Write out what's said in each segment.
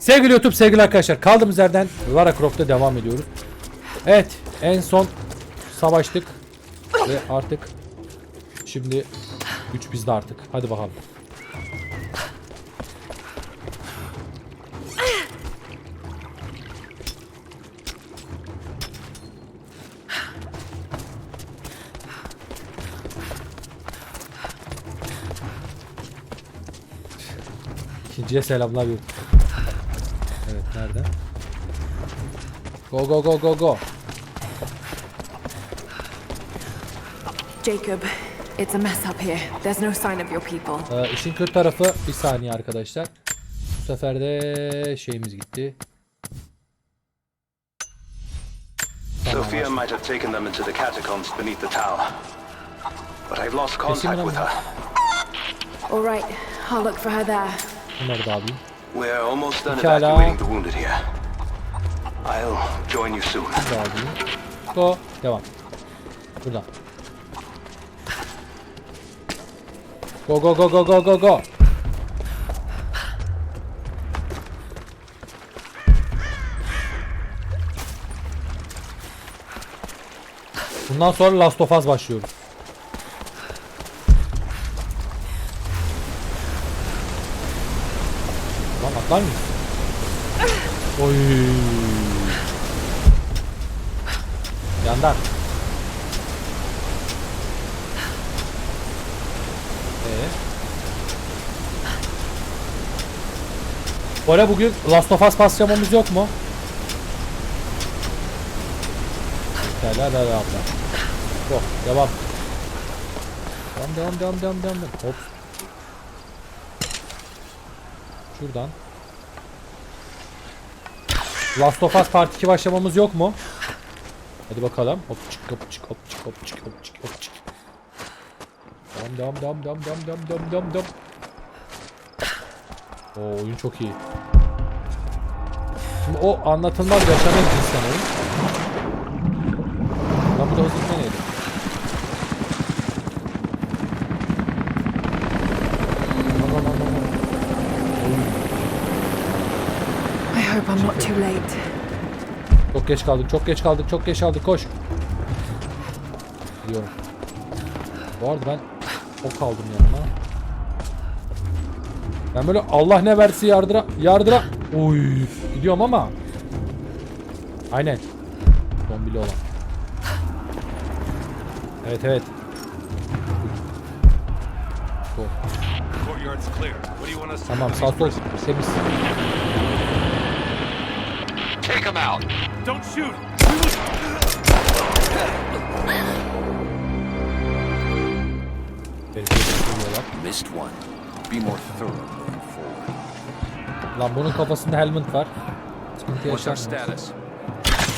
Sevgili YouTube, sevgili arkadaşlar kaldığımız yerden Lara Croft'ta devam ediyoruz. Evet, en son savaştık ve artık şimdi güç bizde artık. Hadi bakalım. İkinciye selamlar YouTube. Evet nerede? Go go go go go. Jacob, it's a mess up here. There's no sign of your people. Ee, işin kötü tarafı bir saniye arkadaşlar. Bu sefer de şeyimiz gitti. Sophia might have taken them into the catacombs beneath the tower. But I've lost contact with her. All right, I'll look for her there. Bunları da alayım. We're almost done evacuating the wounded here. I'll join you soon. Alayım. Go. Devam. Buradan. Go go go go go go go. Bundan sonra Last of Us başlıyoruz. Lan atlar mıyız? Oy. Yandan. Ee? Ara bugün Last of Us paslamamız yok mu? Gel hadi hadi abla. Devam. Devam devam devam devam devam. devam. Hop. Şuradan. Last of Us Part 2 başlamamız yok mu? Hadi bakalım. Hop çık hop çık hop çık hop çık hop çık hop çık. Devam devam devam devam devam devam devam devam devam. Oo oyun çok iyi. Şimdi o anlatılmaz yaşanan insan oyun. Lan bu da hızlı neydi? I hope I'm not too late. Çok geç kaldık, çok geç kaldık, çok geç kaldık. Koş. Gidiyorum. Bu arada ben ok aldım yanıma. Ben böyle Allah ne versi yardıra, yardıra. Uy, gidiyorum ama. Aynen. Zombili olan. Evet evet. Go. Tamam sağ sol temiz. Take him out. Don't shoot. Missed one. Be more thorough moving forward. Lan bunun kafasında helmet var. Sıkıntı What's our yaşar mı? status?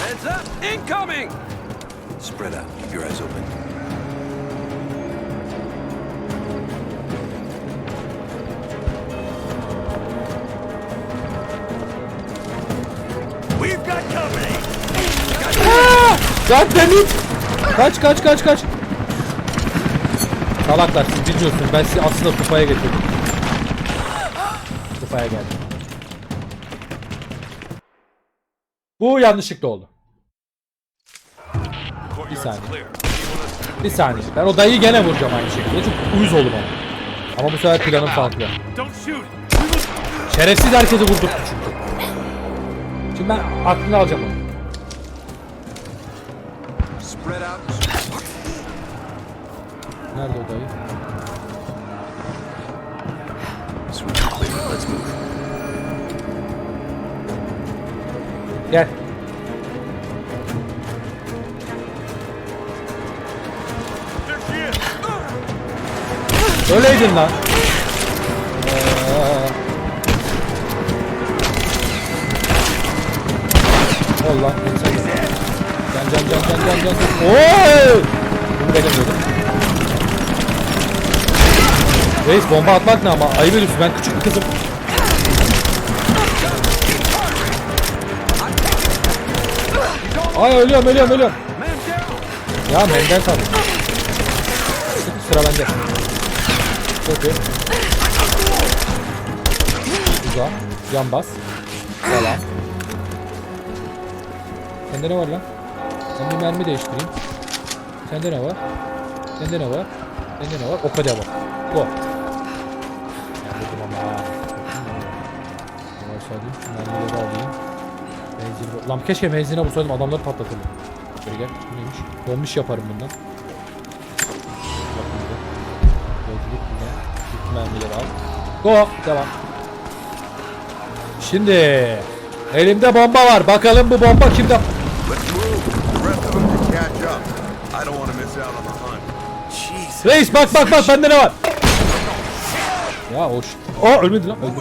Heads up! Incoming! Spread out. Keep your eyes open. We've got company! Damn it! Kaç kaç kaç kaç. Salaklar siz bilmiyorsunuz ben sizi aslında kupaya getirdim. Kupaya geldim. Bu yanlışlıkla oldu. Courtyard's saniye. Bir saniye. Ben o dayıyı gene vuracağım aynı şekilde. Çünkü uyuz oldum ama. Ama bu sefer planım farklı. Şerefsiz herkesi vurdurttu çünkü. Şimdi ben aklını alacağım onu. Spread out. Nerede o dayı? Let's move. Gel. Öyleydin lan. Ee... Ol lan. Can can can can can. Oy! Bunu dedim. Reis bomba atmak ne ama ayıp ediyorsun ben küçük bir kızım. Ay ölüyorum ölüyorum ölüyorum. Ya menden sandım. Sıra bende. Çok iyi. Güzel. Can bas. Devam. Sende ne var lan? Ben bir mermi değiştireyim. Sende ne var? Sende ne var? Sende ne var? Oka devam. Go. Ya dedim ama. Yavaş alayım. Şu mermileri alayım. Benzin... Lan keşke benzine bulsaydım adamları patlatırdım. Şöyle gel. Bu neymiş? Donmuş yaparım bundan. İlk mermileri al. Go. Devam. Şimdi elimde bomba var. Bakalım bu bomba kimde? Let's move. The rest of them can catch up. I don't want to miss out on the hunt. Jesus. Reis bak bak bak bende ne var? Ya o ş- Aa ölmedi lan. That?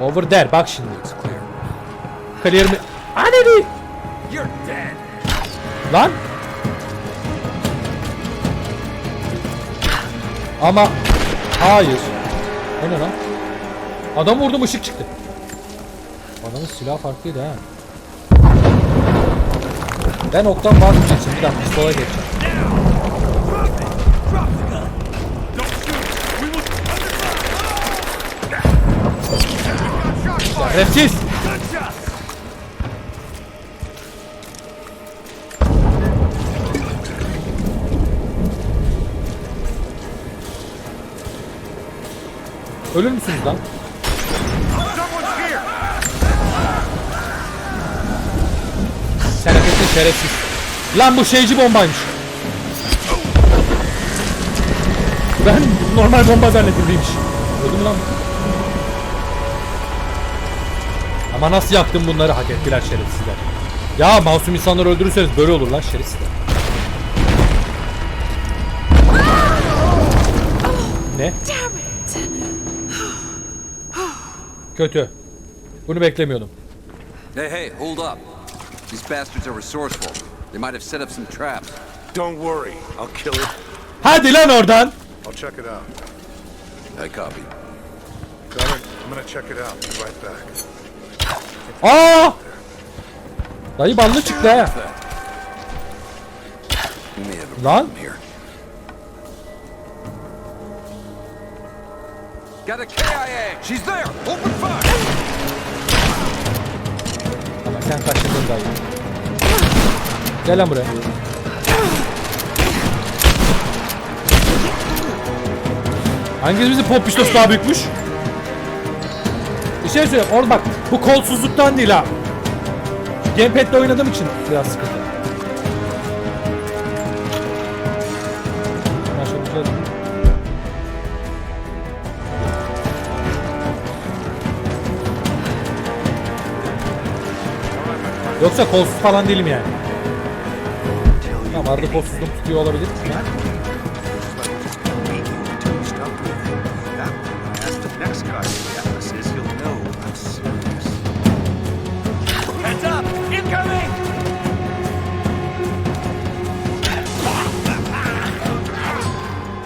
Over there. Bak şimdi. Clear mi? Dead. Lan. Ama hayır. O ne lan? Adam vurdum ışık çıktı. Adamın silahı farklıydı ha. Ben oktan vazgeçeceğim. Bir dakika sola geçeceğim. Refsiz. Ölür müsünüz lan? Someone's here. Sen hak ettin şerefsiz. Lan bu şeyci bombaymış. Ben normal bomba zannettim değilmiş. Öldü mü lan? Ama nasıl yaktın bunları hak ettiler şerefsizler. Ya masum insanları öldürürseniz böyle olur lan şerefsizler. Ne? Kötü. Bunu beklemiyordum. Hey, hey, hold up. These bastards are resourceful. They might have set up some traps. Don't worry. I'll kill it. Hadi lan oradan. I'll check it out. I copy. Gunner, I'm gonna check it out. Be right back. Aa! Dayı ballı çıktı ha. We may have a Lan. here. Got a KIA! She's there! Open fire! Sen kaçırdın dayı. Gel lan buraya. Hangimizin pop pistosu daha büyükmüş? Bir şey söyleyeyim. Orada bak bu kolsuzluktan değil ha. Gamepad'le oynadığım için biraz sıkıntı. Yoksa kolsuz falan değilim yani. Tamam arada kolsuzluğum tutuyor olabilir.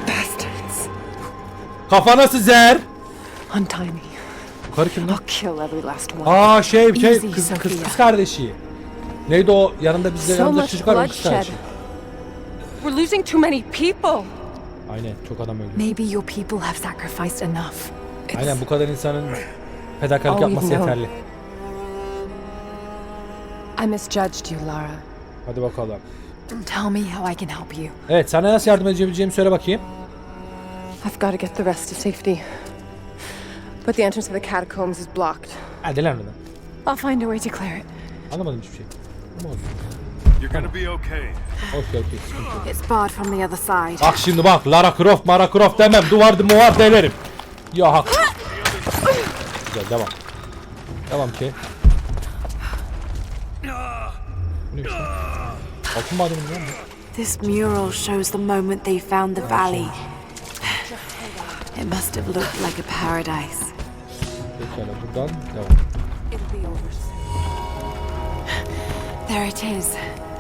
Bastards. Kafana sizer. Untie me. Karı kim lan? I'll kill every last one. Aa şey şey kız, kız, kız kardeşi. Neydi o yanında bizde So yanında much çocuk var onun kız bloodshed. kardeşi. We're losing too many people. Aynen çok adam öldü. Maybe your people have sacrificed enough. It's Aynen bu kadar insanın fedakarlık All yapması yeterli. I misjudged you, Lara. Hadi bakalım. Tell me how I can help you. Evet sana nasıl yardım edebileceğimi söyle bakayım. I've got to get the rest to safety. But the entrance to the catacombs is blocked. Lan oradan. I'll find a way to clear it. Anlamadım hiçbir şey. Ama olsun. You're gonna be okay. Okey okey sıkıntı yok. It's barred from the other side. Bak şimdi bak Lara Croft Mara Croft demem. Duvar muvar delerim. Ya hak. Güzel devam. Devam ki. Bu ne işte? Altın madeni mi lan bu? This mural shows the moment they found the valley. It must have looked like a paradise. Pekala buradan devam. There it is.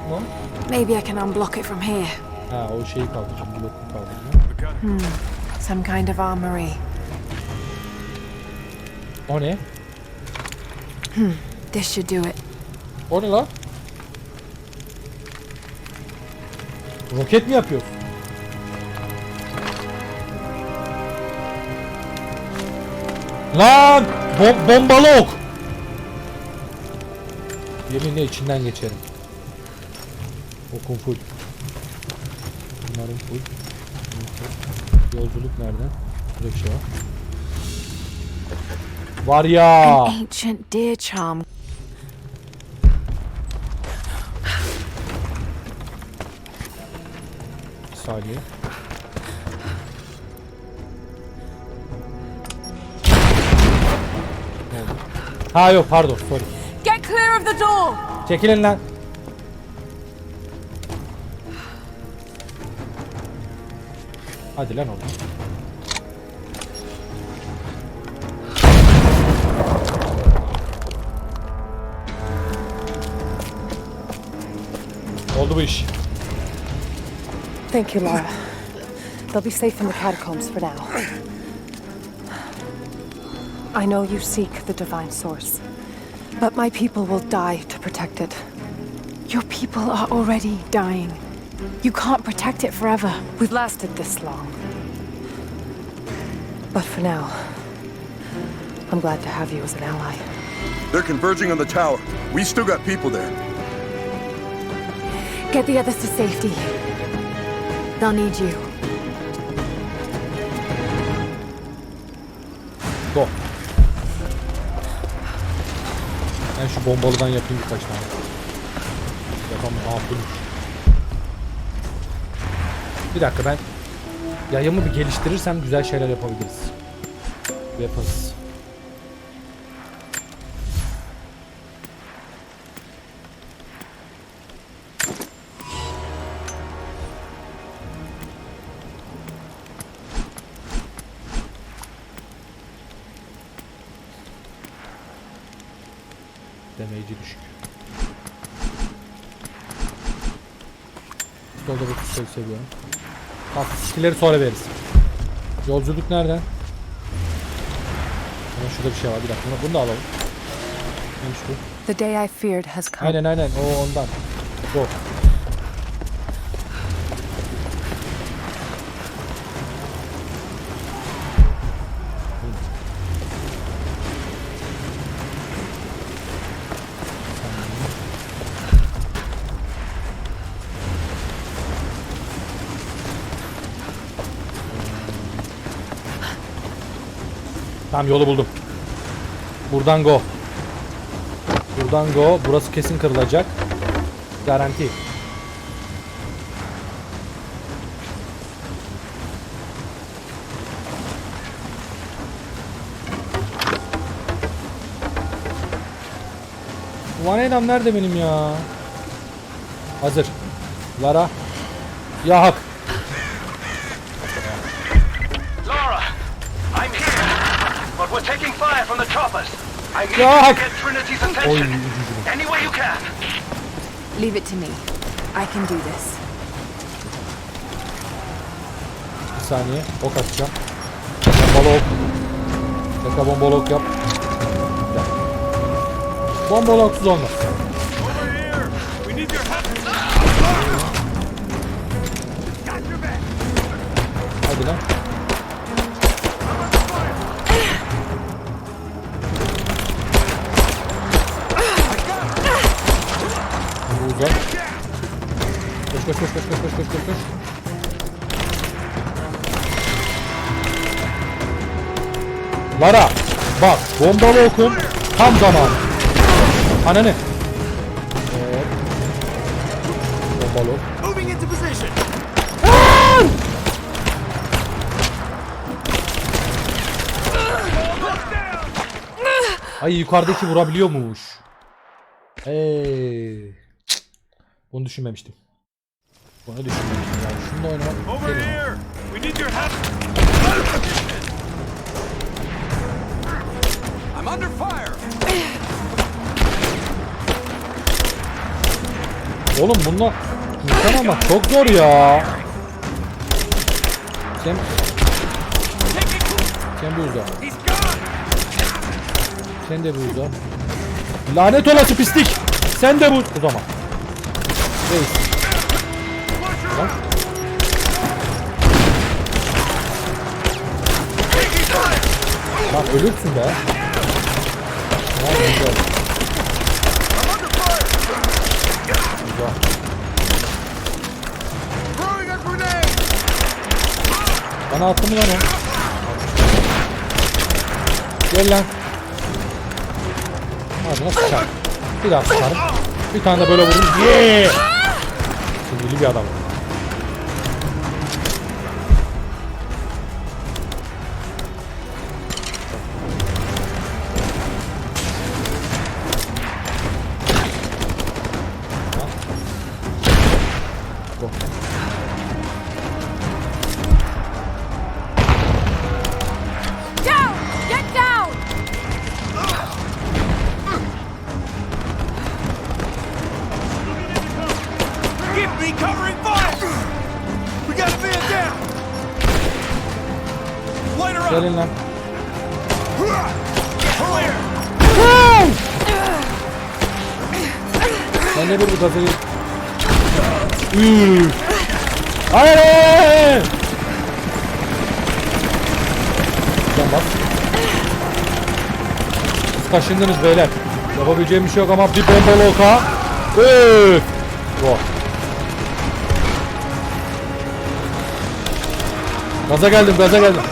Tamam. Maybe I can unblock it from here. Ha o şeyi kaldıracağım. Bloku kaldıracağım. Some kind of armory. O ne? This should do it. O ne lan? Roket mi yapıyorsun? Lan! Bom bombalı ok! Yeminle içinden geçerim. Okum full. Bunların full. Yolculuk nerede? Burada bir şey var. Var ya! Ancient deer charm. Bir saniye. Ha yok pardon sorry. Get clear of the door! Çekilin lan. Hadi lan oğlum. Oldu bu iş. Thank you, Laura. They'll be safe in the catacombs for now. I know you seek the divine source, but my people will die to protect it. Your people are already dying. You can't protect it forever. We've lasted this long. But for now, I'm glad to have you as an ally. They're converging on the tower. We still got people there. Get the others to safety. They'll need you. Go. Ben şu bombalıdan yapayım birkaç tane. Yapamam. Aa bulmuş. Bir dakika ben yayımı bir geliştirirsem güzel şeyler yapabiliriz. Weapons. Pistol seviyorum. Bak skill'leri sonra veririz. Yolculuk nereden? Hemen şurada bir şey var bir dakika. Bunu- Bunu da alalım. Neymiş bu? The day I feared has come. Aynen aynen o ondan. Go. Tamam yolu buldum. Buradan go. Buradan go. Burası kesin kırılacak. Garanti. Vaneydam nerede benim ya? Hazır. Lara. Ya hak. But we're taking fire from the choppers. I need you to get Trinity's attention. Any way you can. Leave it to me. I can do this. Bir saniye. Ok atacağım. Bombalı ok. Tekrar bombalı ok yap. Bombalı oksuz olmaz. Over here! Uzak. Koş koş koş koş koş koş koş koş koş. Lara bak bombalı okun tam zaman. Ananı. Evet. Bombalı ok. Ay yukarıdaki vurabiliyormuş. Hey. Bunu düşünmemiştim. Bunu düşünmemiştim yani. Şunu da oynamak Over isterim. here! We need your help! I'm under fire! Oğlum bunlar insan ama çok zor ya. Sen sen bir gone! Sen de bir uza. Lanet olası pislik. Sen de bu uzama. Reis. Lan. Lan ölürsün be. Lan güzel. Güzel. Bana attı mı lan o? Gel lan. Nasıl sıçar? Bir daha sıçarım. Bir tane de böyle vururum. Yeah! Sevgili bir adam. Gazayı... Üf. Hayır! hayır! Can bas. Siz kaşındınız beyler. Yapabileceğim bir şey yok ama bir bombalı oka. Üf. Go. Gaza geldim, gaza geldim.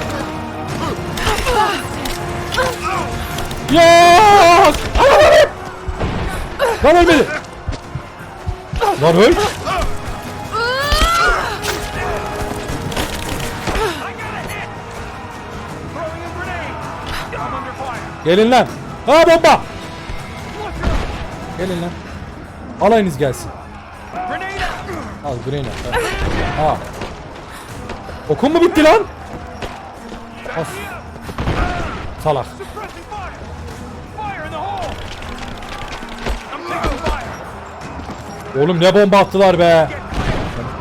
Yok! Lan ölmedi. Lan öl. Gelin lan. Ha bomba. Gelin lan. Alayınız gelsin. Al grenade. al. Aa. Okun mu bitti lan? As. Salak. Oğlum ne bomba attılar be.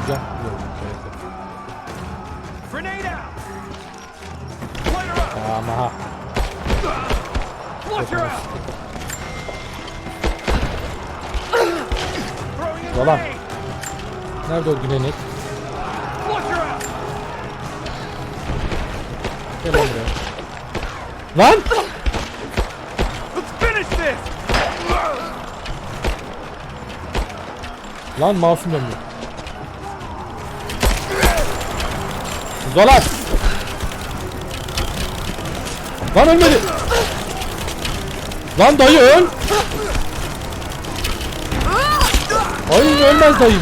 Up! Ama Yalan. Nerede o out! Gel buraya. Lan! Lan masum dönüyor. Zolat! Lan ölmedi. Lan dayı öl. Ay ölmez. Pekala.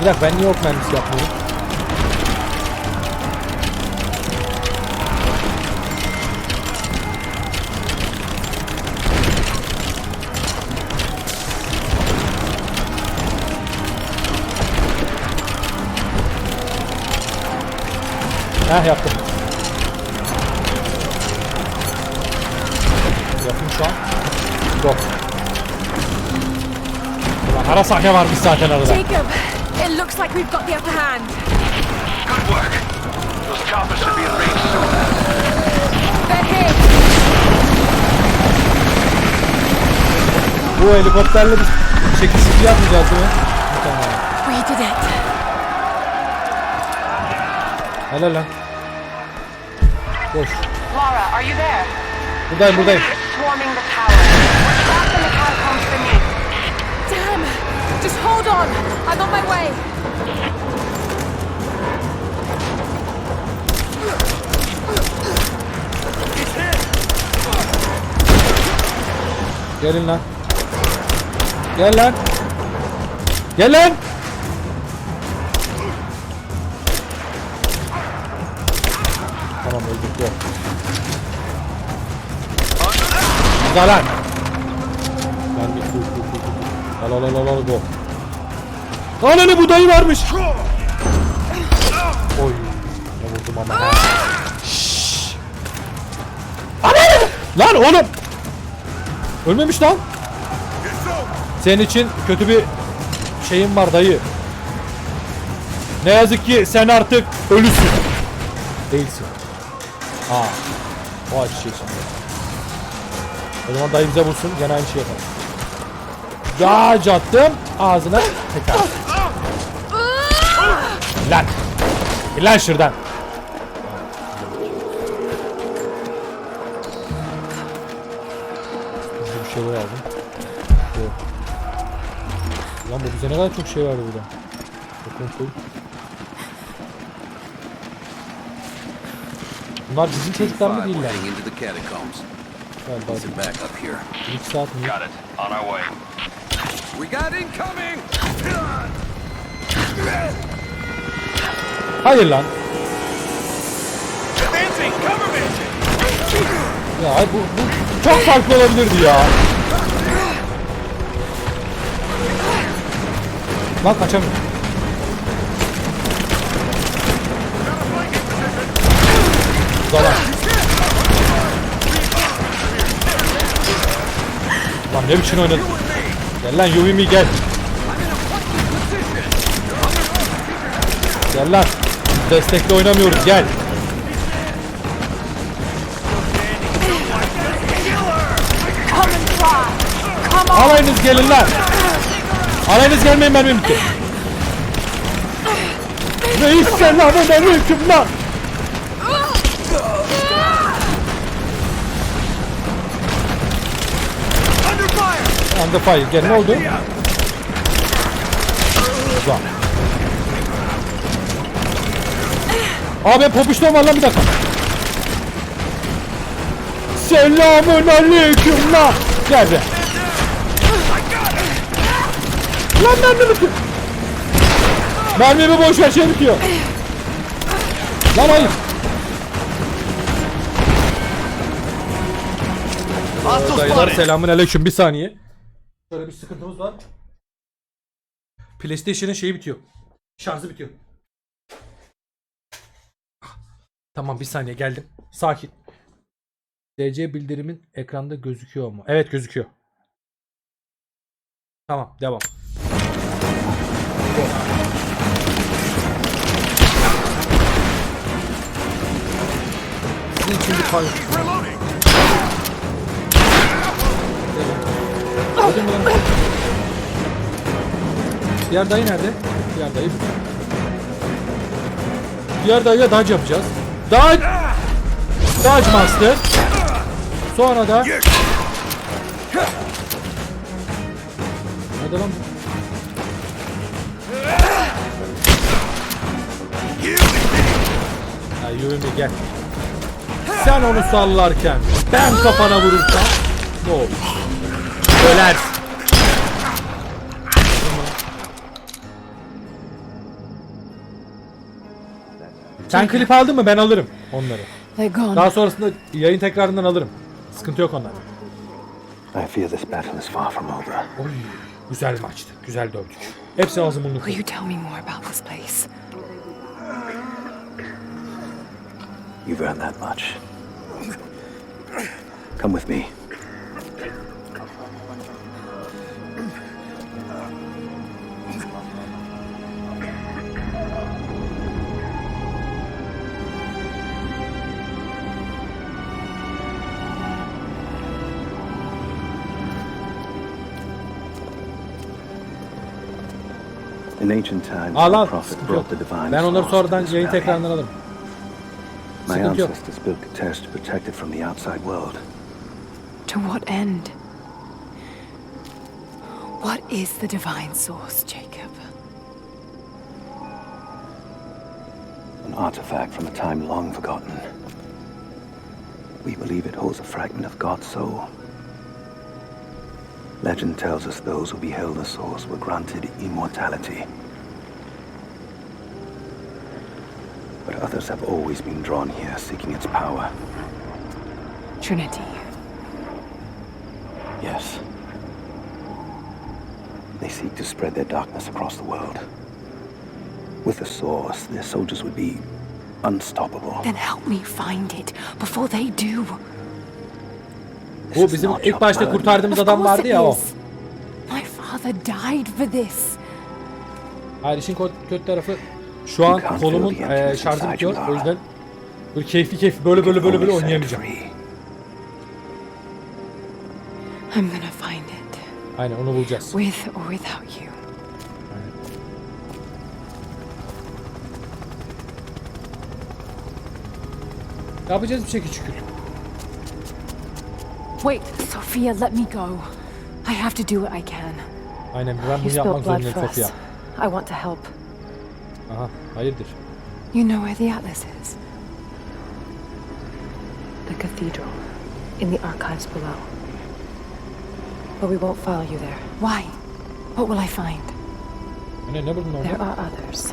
Bir dakika ben niye ok mermisi yapmıyorum? Heh yaptım. Yapayım şu an. Go. Ulan ara sahne varmış zaten arada. Jacob, it looks like we've got the upper hand. Good work. Those choppers should be in range soon. They're here. Bu helikopterle biz çekişik yapmayacağız değil mi? Mükemmel. We did it. Helal lan. Koş. Laura, are you there? Buradayım buradayım. Swarming the tower. We're trapped in the catacombs beneath. Damn! Just hold on. I'm on my way. Gelin lan. Gel lan. Gel lan. Güzel lan. Bir dur dur dur dur. Al al al al al go. Lan ne bu dayı varmış. Oy. Ne vurdum ama. ha. Şşş. Ana! Lan oğlum. Ölmemiş lan. Senin için kötü bir şeyim var dayı. Ne yazık ki sen artık ölüsün. Değilsin. Ha. O şey şimdi. O zaman dayı bize bulsun gene aynı şey yapalım. Dağcı attım. Ağzına tekrar. Lan. Lan şuradan. Burada bir şeyler aldım. Yok. Lan bu bize ne kadar çok şey verdi burada. Bakın full. Bunlar bizim çocuklar mı değiller? Galiba back up here. saat mi? Got it. On our way. We got incoming! Hayır lan. Advancing! Cover me! Ya bu, bu çok farklı olabilirdi ya. Lan kaçamıyorum. Zaman. Lan ne biçim oynadın? Gel lan Yuvimi gel. Gel lan. Destekle oynamıyoruz gel. Alayınız gelin lan. Alayınız gelmeyin ben mümkün. Reis selamun aleyküm lan. Under fire. Gel ne oldu? Güzel. Aa ben popiştom var lan bir dakika. Selamun aleyküm lan. Gel be. Lan mermi bitiyor. Mermimi boş ver şey bitiyor. Lan hayır. Dayılar selamun aleyküm bir saniye. Şöyle bir sıkıntımız var. PlayStation'ın şeyi bitiyor. Şarjı bitiyor. Tamam bir saniye geldim. Sakin. DC bildirimin ekranda gözüküyor mu? Evet gözüküyor. Tamam devam. Sizin için bir. Mü lan? Diğer dayı nerede? Diğer dayı. Diğer dayıya dodge yapacağız. Dodge! Dodge master. Sonra da... Hadi lan. Ya Yumi gel. Sen onu sallarken ben kafana vurursam ne olur? Ölersin. Sen klip aldın mı? Ben alırım onları. They're gone. Daha sonrasında yayın tekrarından alırım. Sıkıntı yok onlar. I fear this battle is far from over. Oy, güzel maçtı. Güzel dövdük. Hepsi ağzı burnunu Will you tell me more about this place? You've earned that much. Come with me. In ancient times, Al our al. prophet Sıkıntı yok. brought the divine Ben onları source to sonradan this yayın valley. tekrarından alırım. My sıkıntı yok. ancestors built the test to protect it from the outside world. To what end? What is the divine source, Jacob? An artifact from a time long forgotten. We believe it holds a fragment of God's soul. Legend tells us those who beheld the source were granted immortality. But others have always been drawn here seeking its power. Trinity. Yes. They seek to spread their darkness across the world. With the source, their soldiers would be unstoppable. Then help me find it before they do. Bu bizim ilk başta kurtardığımız adam vardı ya o. My father died for this. Hayır işin kötü tarafı şu an kolumun emptiness şarjı bitiyor. O yüzden böyle keyifli keyifli böyle böyle böyle böyle oynayamayacağım. I'm gonna find it. Aynen onu bulacağız. With or without you. Yapacağız bir şey küçük. Wait, Sophia, let me go. I have to do what I can. Aynen ben You bunu spilled yapmak blood zorundayım for us. I want to help. Aha hayırdır. You know where the Atlas is. The cathedral. In the archives below. But we won't follow you there. Why? What will I find? Ne ne buldun There orada? are others.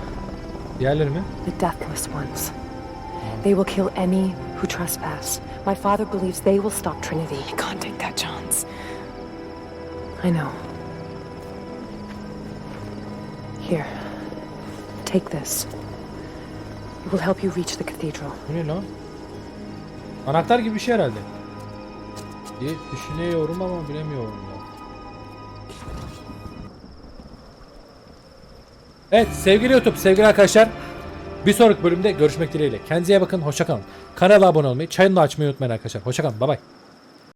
Diğerleri mi? The deathless ones. They will kill any who trespass. My father believes they will stop Trinity. I can't take that chance. I know. Here. Take this. It will help you reach the cathedral. Bu ne lan? Anahtar gibi bir şey herhalde. diye düşünüyorum ama bilemiyorum ya. Evet sevgili YouTube, sevgili arkadaşlar. Bir sonraki bölümde görüşmek dileğiyle. Kendinize bakın, hoşça kalın. Kanala abone olmayı, çayını da açmayı unutmayın arkadaşlar. Hoşça kalın, bay bay.